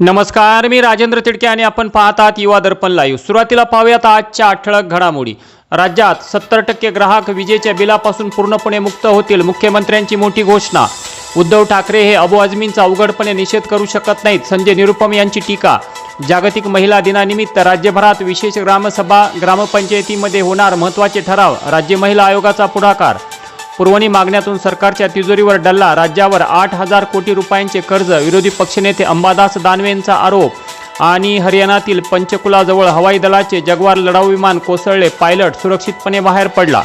नमस्कार मी राजेंद्र तिडके आणि आपण आहात युवा दर्पण लाईव्ह सुरुवातीला पाहूयात आजच्या ठळक घडामोडी. राज्यात सत्तर टक्के ग्राहक विजेच्या बिलापासून पूर्णपणे मुक्त होतील मुख्यमंत्र्यांची मोठी घोषणा. उद्धव ठाकरे हे अबू आझमींचा अवघडपणे निषेध करू शकत नाहीत संजय निरुपम यांची टीका. जागतिक महिला दिनानिमित्त राज्यभरात विशेष ग्रामसभा ग्रामपंचायतीमध्ये होणार महत्त्वाचे ठराव. राज्य महिला आयोगाचा पुढाकार. पुरवणी मागण्यातून सरकारच्या तिजोरीवर डल्ला राज्यावर आठ हजार कोटी रुपयांचे कर्ज विरोधी पक्षनेते अंबादास दानवेंचा आरोप आणि हरियाणातील पंचकुलाजवळ हवाई दलाचे जगवार लढाऊ विमान कोसळले पायलट सुरक्षितपणे बाहेर पडला.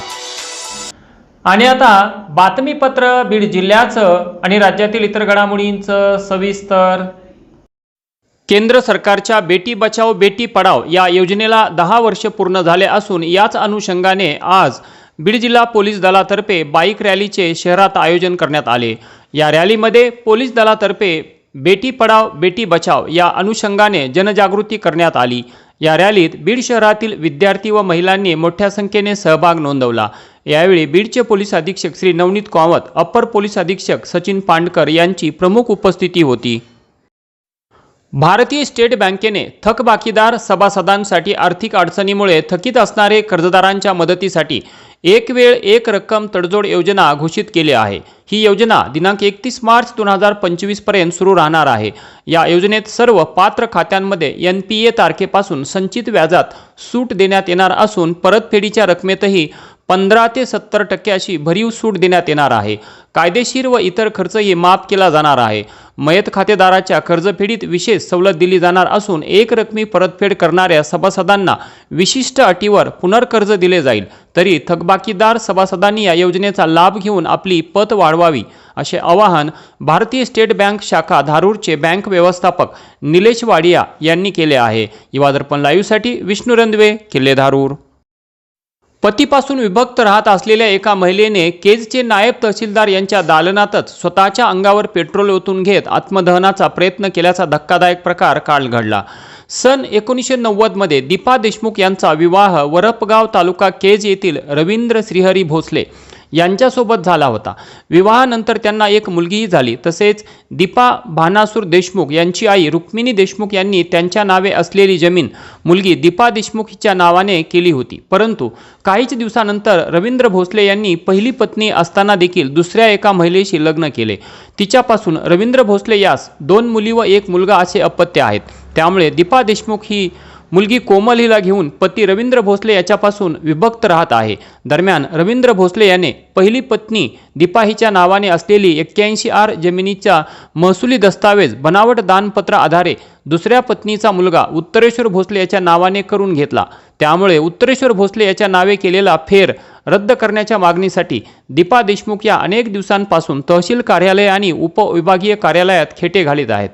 आणि आता बातमीपत्र बीड जिल्ह्याचं आणि राज्यातील इतर घडामोडींचं सविस्तर. केंद्र सरकारच्या बेटी बचाओ बेटी पढाव या योजनेला दहा वर्ष पूर्ण झाले असून याच अनुषंगाने आज बीड जिल्हा पोलीस दलातर्फे बाईक रॅलीचे शहरात आयोजन करण्यात आले. या रॅलीमध्ये पोलीस दलातर्फे बेटी पडाव बेटी बचाव या अनुषंगाने जनजागृती करण्यात आली. या रॅलीत बीड शहरातील विद्यार्थी व महिलांनी मोठ्या संख्येने सहभाग नोंदवला. यावेळी बीडचे पोलीस अधीक्षक श्री नवनीत कामत अप्पर पोलीस अधीक्षक सचिन पांडकर यांची प्रमुख उपस्थिती होती. भारतीय स्टेट बँकेने थकबाकीदार सभासदांसाठी आर्थिक अडचणीमुळे थकीत असणारे कर्जदारांच्या मदतीसाठी एक वेळ एक रक्कम तडजोड योजना घोषित केली आहे. ही योजना दिनांक एकतीस मार्च दोन हजार पंचवीसपर्यंत सुरू राहणार आहे. या योजनेत सर्व पात्र खात्यांमध्ये एन पी ए तारखेपासून संचित व्याजात सूट देण्यात येणार असून परतफेडीच्या रकमेतही पंधरा ते सत्तर टक्के अशी भरीव सूट देण्यात येणार आहे. कायदेशीर व इतर खर्चही माफ केला जाणार आहे. मयत खातेदाराच्या कर्जफेडीत विशेष सवलत दिली जाणार असून एक रकमी परतफेड करणाऱ्या सभासदांना विशिष्ट अटीवर पुनर्कर्ज दिले जाईल. तरी थकबाकीदार सभासदांनी या योजनेचा लाभ घेऊन आपली पत वाढवावी असे आवाहन भारतीय स्टेट बँक शाखा धारूरचे बँक व्यवस्थापक निलेश वाडिया यांनी केले आहे. युवादर्पण लाईव्हसाठी विष्णू रंदवे किल्ले धारूर. पतीपासून विभक्त राहत असलेल्या एका महिलेने केजचे नायब तहसीलदार यांच्या दालनातच स्वतःच्या अंगावर पेट्रोल ओतून घेत आत्मदहनाचा प्रयत्न केल्याचा धक्कादायक प्रकार काल घडला. सन एकोणीसशे नव्वदमध्ये दीपा देशमुख यांचा विवाह वरपगाव तालुका केज येथील रवींद्र श्रीहरी भोसले यांच्यासोबत झाला होता. विवाहानंतर त्यांना एक मुलगीही झाली. तसेच दीपा भानासूर देशमुख यांची आई रुक्मिणी देशमुख यांनी त्यांच्या नावे असलेली जमीन मुलगी दीपा देशमुख हिच्या नावाने केली होती. परंतु काहीच दिवसानंतर रवींद्र भोसले यांनी पहिली पत्नी असताना देखील दुसऱ्या एका महिलेशी लग्न केले. तिच्यापासून रवींद्र भोसले यास दोन मुली व एक मुलगा असे अपत्य आहेत. त्यामुळे दीपा देशमुख ही मुलगी कोमल हिला घेऊन पती रवींद्र भोसले याच्यापासून विभक्त राहत आहे. दरम्यान रवींद्र भोसले याने पहिली पत्नी दीपा हिच्या नावाने असलेली एक्क्याऐंशी आर जमिनीच्या महसुली दस्तावेज बनावट दानपत्र आधारे दुसऱ्या पत्नीचा मुलगा उत्तरेश्वर भोसले याच्या नावाने करून घेतला. त्यामुळे उत्तरेश्वर भोसले याच्या नावे केलेला फेर रद्द करण्याच्या मागणीसाठी दीपा देशमुख या अनेक दिवसांपासून तहसील कार्यालय आणि उपविभागीय कार्यालयात खेटे घालीत आहेत.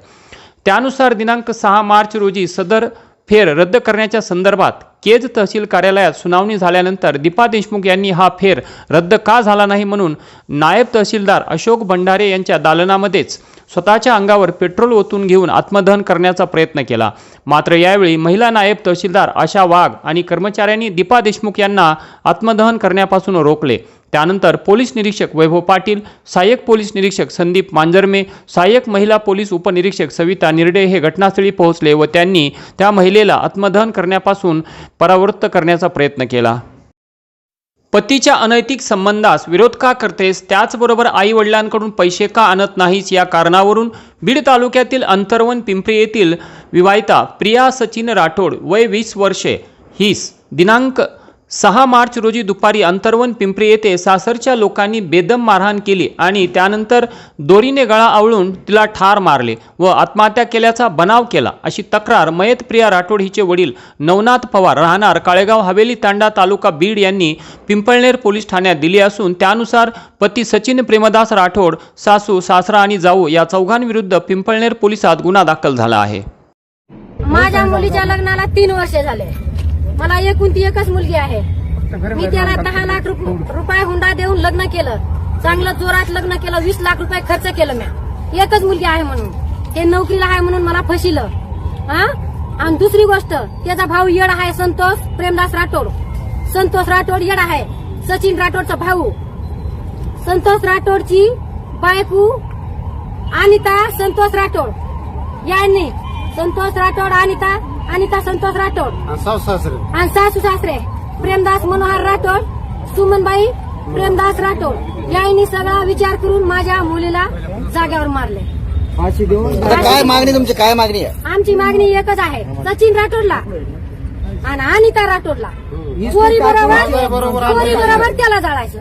त्यानुसार दिनांक सहा मार्च रोजी सदर फेर रद्द करण्याच्या संदर्भात केज तहसील कार्यालयात सुनावणी झाल्यानंतर दीपा देशमुख यांनी हा फेर रद्द का झाला नाही म्हणून नायब तहसीलदार अशोक भंडारे यांच्या दालनामध्येच स्वतःच्या अंगावर पेट्रोल ओतून घेऊन आत्मदहन करण्याचा प्रयत्न केला. मात्र यावेळी महिला नायब तहसीलदार आशा वाघ आणि कर्मचाऱ्यांनी दीपा देशमुख यांना आत्मदहन करण्यापासून रोखले. त्यानंतर पोलीस निरीक्षक वैभव पाटील सहाय्यक पोलीस निरीक्षक संदीप मांजरमे सहाय्यक महिला पोलीस उपनिरीक्षक सविता निर्डे हे घटनास्थळी पोहोचले व त्यांनी त्या महिलेला आत्मदहन करण्यापासून परावृत्त करण्याचा प्रयत्न केला. पतीच्या अनैतिक संबंधास विरोध का करतेस? त्याचबरोबर आई वडिलांकडून पैसे का आणत नाहीस? या कारणावरून बीड तालुक्यातील अंतर्वन पिंपरी येथील विवाहिता प्रिया सचिन राठोड वय वीस वर्षे. हीस दिनांक सहा मार्च रोजी दुपारी अंतर्वन पिंपरी येथे सासरच्या लोकांनी बेदम मारहाण केली आणि त्यानंतर दोरीने गळा आवळून तिला ठार मारले व आत्महत्या केल्याचा बनाव केला अशी तक्रार मयत प्रिया राठोड हिचे वडील नवनाथ पवार राहणार काळेगाव हवेली तांडा तालुका बीड यांनी पिंपळनेर पोलीस ठाण्यात दिली असून त्यानुसार पती सचिन प्रेमदास राठोड सासू सासरा आणि जाऊ या चौघांविरुद्ध पिंपळनेर पोलिसात गुन्हा दाखल झाला आहे. माझ्या मुलीच्या लग्नाला तीन वर्ष झाले. मला एकूण ती एकच मुलगी आहे. मी त्याला दहा लाख रुप- रुपये हुंडा देऊन लग्न केलं. चांगलं जोरात लग्न केलं वीस लाख रुपये खर्च केलं मी. एकच मुलगी आहे म्हणून. ते नोकरीला आहे म्हणून मला फसिलं हा? आणि दुसरी गोष्ट त्याचा भाऊ येड आहे संतोष प्रेमदास राठोड. संतोष राठोड येड आहे. सचिन राठोडचा भाऊ. संतोष राठोडची बायको अनिता संतोष राठोड. यांनी संतोष राठोड अनिता अनिता संतोष राठोड? सासू सासरे. आणि सासू सासरे प्रेमदास मनोहर राठोड सुमनबाई प्रेमदास राठोड यांनी सगळा विचार करून माझ्या मुलीला जाग्यावर मारले. फाशी देऊन आता काय मागणी तुमची? काय मागणी आहे? आमची मागणी एकच आहे सचिन राठोडला आणि अनिता राठोडला. चोरी बरोबर चोरी बरोबर त्याला जाळायचं.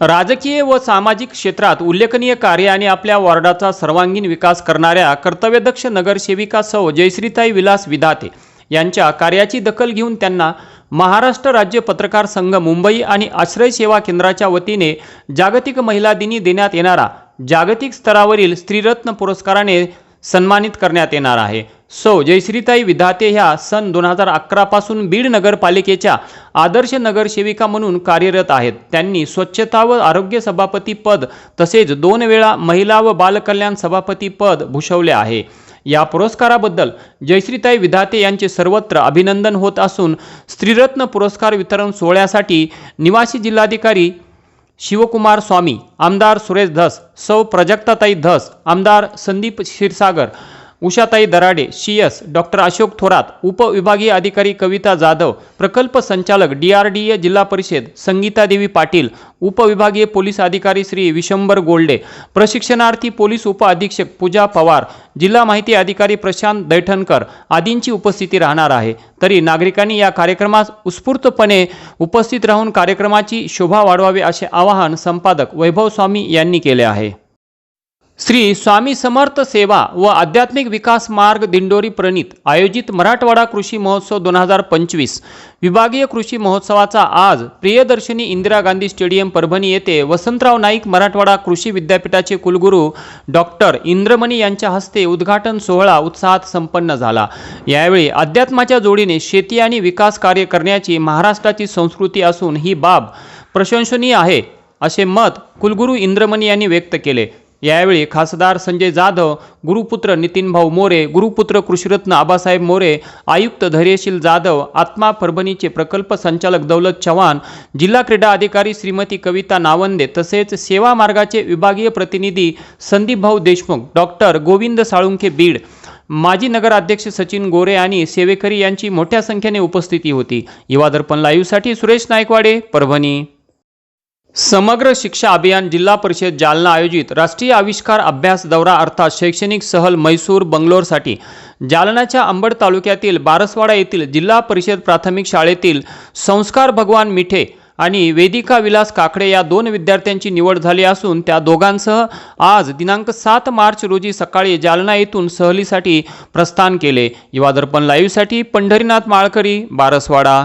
राजकीय व सामाजिक क्षेत्रात उल्लेखनीय कार्य आणि आपल्या वॉर्डाचा सर्वांगीण विकास करणाऱ्या कर्तव्यदक्ष नगरसेविका सौ जयश्रीताई विलास विधाते यांच्या कार्याची दखल घेऊन त्यांना महाराष्ट्र राज्य पत्रकार संघ मुंबई आणि आश्रय सेवा केंद्राच्या वतीने जागतिक महिला दिनी देण्यात येणारा जागतिक स्तरावरील स्त्रीरत्न पुरस्काराने सन्मानित करण्यात येणार आहे. सौ जयश्रीताई विधाते ह्या सन दोन हजार अकरापासून बीड नगरपालिकेच्या आदर्श नगरसेविका म्हणून कार्यरत आहेत. त्यांनी स्वच्छता व आरोग्य सभापती पद तसेच दोन वेळा महिला व बालकल्याण सभापती पद भूषवले आहे. या पुरस्काराबद्दल जयश्रीताई विधाते यांचे सर्वत्र अभिनंदन होत असून स्त्रीरत्न पुरस्कार वितरण सोहळ्यासाठी निवासी जिल्हाधिकारी शिवकुमार स्वामी आमदार सुरेश धस सौ प्रजक्ताताई धस आमदार संदीप क्षीरसागर उषाताई दराडे सीएस डॉक्टर अशोक थोरात उपविभागीय अधिकारी कविता जाधव प्रकल्प संचालक डी आर डी ए जिल्हा परिषद संगीतादेवी पाटील उपविभागीय पोलीस अधिकारी श्री विशंबर गोल्डे प्रशिक्षणार्थी पोलीस उपअधीक्षक पूजा पवार जिल्हा माहिती अधिकारी प्रशांत दैठणकर आदींची उपस्थिती राहणार आहे. तरी नागरिकांनी या कार्यक्रमास उत्स्फूर्तपणे उपस्थित राहून कार्यक्रमाची शोभा वाढवावी असे आवाहन संपादक वैभव स्वामी यांनी केले आहे. श्री स्वामी समर्थ सेवा व आध्यात्मिक विकास मार्ग दिंडोरी प्रणित आयोजित मराठवाडा कृषी महोत्सव दोन हजार पंचवीस विभागीय कृषी महोत्सवाचा आज प्रियदर्शनी इंदिरा गांधी स्टेडियम परभणी येथे वसंतराव नाईक मराठवाडा कृषी विद्यापीठाचे कुलगुरू डॉक्टर इंद्रमणी यांच्या हस्ते उद्घाटन सोहळा उत्साहात संपन्न झाला. यावेळी अध्यात्माच्या जोडीने शेती आणि विकास कार्य करण्याची महाराष्ट्राची संस्कृती असून ही बाब प्रशंसनीय आहे असे मत कुलगुरू इंद्रमणी यांनी व्यक्त केले. यावेळी खासदार संजय जाधव गुरुपुत्र नितीनभाऊ मोरे गुरुपुत्र कृषीरत्न आबासाहेब मोरे आयुक्त धैर्यशील जाधव आत्मा परभणीचे प्रकल्प संचालक दौलत चव्हाण जिल्हा क्रीडा अधिकारी श्रीमती कविता नावंदे तसेच सेवा मार्गाचे विभागीय प्रतिनिधी संदीपभाऊ देशमुख डॉक्टर गोविंद साळुंखे बीड माजी नगराध्यक्ष सचिन गोरे आणि सेवेकरी यांची मोठ्या संख्येने उपस्थिती होती. युवा दर्पण लाईव्हसाठी सुरेश नायकवाडे परभणी. समग्र शिक्षा अभियान जिल्हा परिषद जालना आयोजित राष्ट्रीय आविष्कार अभ्यास दौरा अर्थात शैक्षणिक सहल मैसूर बंगलोरसाठी. जालनाच्या अंबड तालुक्यातील बारसवाडा येथील जिल्हा परिषद प्राथमिक शाळेतील संस्कार भगवान मिठे आणि वेदिका विलास काकडे या दोन विद्यार्थ्यांची निवड झाली असून त्या दोघांसह आज दिनांक सात मार्च रोजी सकाळी जालना येथून सहलीसाठी प्रस्थान केले. युवादर्पण लाईव्हसाठी पंढरीनाथ माळकरी बारसवाडा.